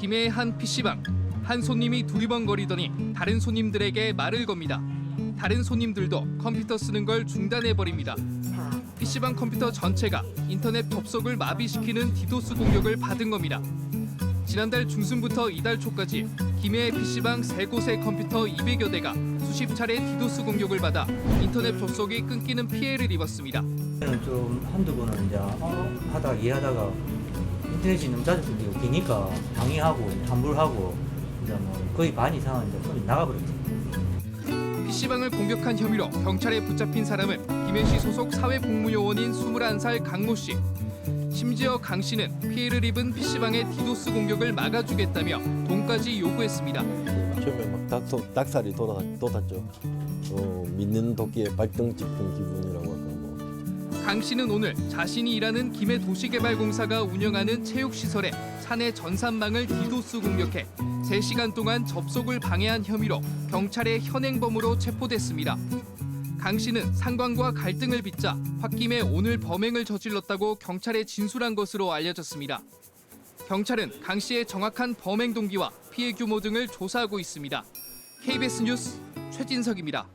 김해의 한 PC방. 한 손님이 두리번거리더니 다른 손님들에게 말을 겁니다. 다른 손님들도 컴퓨터 쓰는 걸 중단해 버립니다. PC방 컴퓨터 전체가 인터넷 접속을 마비시키는 디도스 공격을 받은 겁니다. 지난달 중순부터 이달 초까지 김해의 PC방 세 곳의 컴퓨터 200여 대가 수십 차례 디도스 공격을 받아 인터넷 접속이 끊기는 피해를 입었습니다. 좀 한두 번은 이제 어, 하다가 이해하다가 자주 끊기고 기니까 방해하고 환불하고 이제 뭐 거의 반 이상은 이제 손이 나가버렸죠. PC방을 공격한 혐의로 경찰에 붙잡힌 사람은 김해시 소속 사회복무요원인 21살 강모 씨. 심지어 강 씨는 피해를 입은 PC방의 디도스 공격을 막아주겠다며 돈까지 요구했습니다. 처음에 막 닭, 닭살이 돋았죠. 어, 믿는 도끼에 발등 할까 뭐. 강 씨는 오늘 자신이 일하는 김해 도시개발공사가 운영하는 체육시설에 사내 전산망을 디도스 공격해 3시간 동안 접속을 방해한 혐의로 경찰의 현행범으로 체포됐습니다. 강 씨는 상관과 갈등을 빚자 홧김에 오늘 범행을 저질렀다고 경찰에 진술한 것으로 알려졌습니다. 경찰은 강 씨의 정확한 범행 동기와 피해 규모 등을 조사하고 있습니다. KBS 뉴스 최진석입니다.